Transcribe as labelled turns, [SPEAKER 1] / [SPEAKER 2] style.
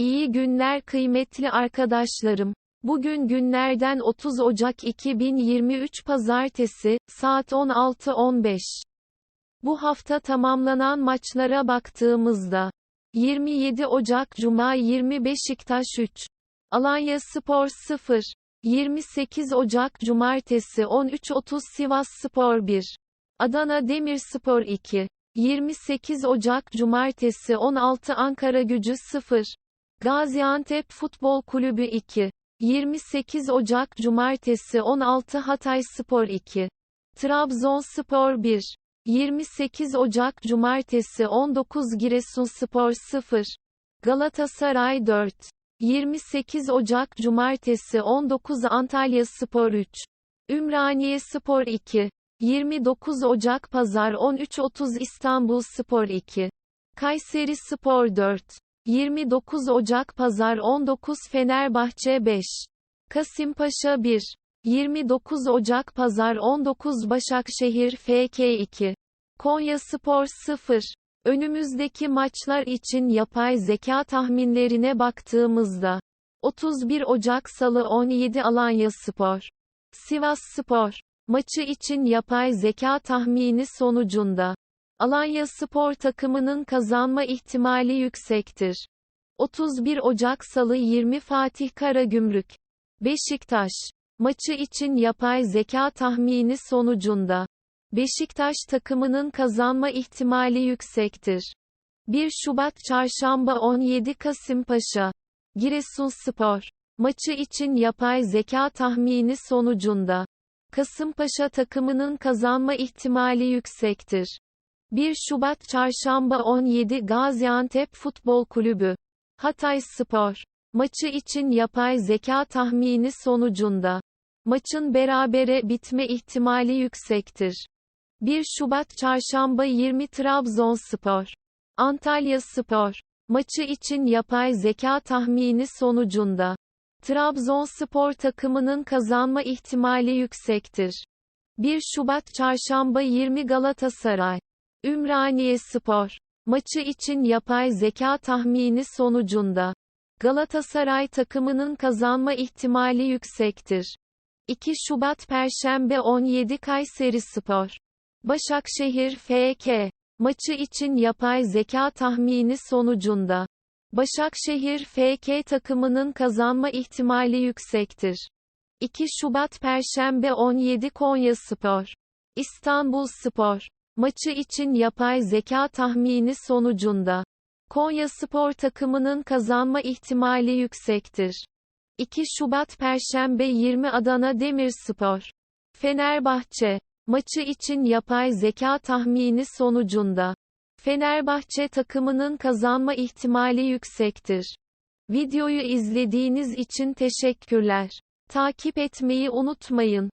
[SPEAKER 1] İyi günler kıymetli arkadaşlarım. Bugün günlerden 30 Ocak 2023 Pazartesi, saat 16.15. Bu hafta tamamlanan maçlara baktığımızda, 27 Ocak Cuma 20 Beşiktaş 3, Alanya Spor 0, 28 Ocak Cumartesi 13.30 Sivas Spor 1, Adana Demirspor 2, 28 Ocak Cumartesi 16 Ankara Gücü 0, Gaziantep Futbol Kulübü 2. 28 Ocak Cumartesi 16 Hatay Spor 2. Trabzonspor 1. 28 Ocak Cumartesi 19 Giresunspor 0. Galatasaray 4. 28 Ocak Cumartesi 19 Antalya Spor 3. Ümraniye Spor 2. 29 Ocak Pazar 13.30 İstanbul Spor 2. Kayseri Spor 4. 29 Ocak Pazar 19 Fenerbahçe 5. Kasımpaşa 1. 29 Ocak Pazar 19 Başakşehir FK 2. Konya Spor 0. Önümüzdeki maçlar için yapay zeka tahminlerine baktığımızda 31 Ocak Salı 17 Alanya Spor. Sivas Spor. Maçı için yapay zeka tahmini sonucunda Alanya Spor takımının kazanma ihtimali yüksektir. 31 Ocak Salı 20 Fatih Karagümrük. Beşiktaş. Maçı için yapay zeka tahmini sonucunda. Beşiktaş takımının kazanma ihtimali yüksektir. 1 Şubat Çarşamba 17 Kasımpaşa. Giresunspor. Maçı için yapay zeka tahmini sonucunda. Kasımpaşa takımının kazanma ihtimali yüksektir. 1 Şubat Çarşamba 17 Gaziantep Futbol Kulübü. Hatay Spor. Maçı için yapay zeka tahmini sonucunda. Maçın berabere bitme ihtimali yüksektir. 1 Şubat Çarşamba 20 Trabzonspor. Antalya Spor. Maçı için yapay zeka tahmini sonucunda. Trabzonspor takımının kazanma ihtimali yüksektir. 1 Şubat Çarşamba 20 Galatasaray. Ümraniye Spor. Maçı için yapay zeka tahmini sonucunda. Galatasaray takımının kazanma ihtimali yüksektir. 2 Şubat Perşembe 17 Kayseri Spor. Başakşehir FK. Maçı için yapay zeka tahmini sonucunda. Başakşehir FK takımının kazanma ihtimali yüksektir. 2 Şubat Perşembe 17 Konya Spor. İstanbul Spor. Maçı için yapay zeka tahmini sonucunda. Konya Spor takımının kazanma ihtimali yüksektir. 2 Şubat Perşembe 20 Adana Demirspor. Fenerbahçe. Maçı için yapay zeka tahmini sonucunda. Fenerbahçe takımının kazanma ihtimali yüksektir. Videoyu izlediğiniz için teşekkürler. Takip etmeyi unutmayın.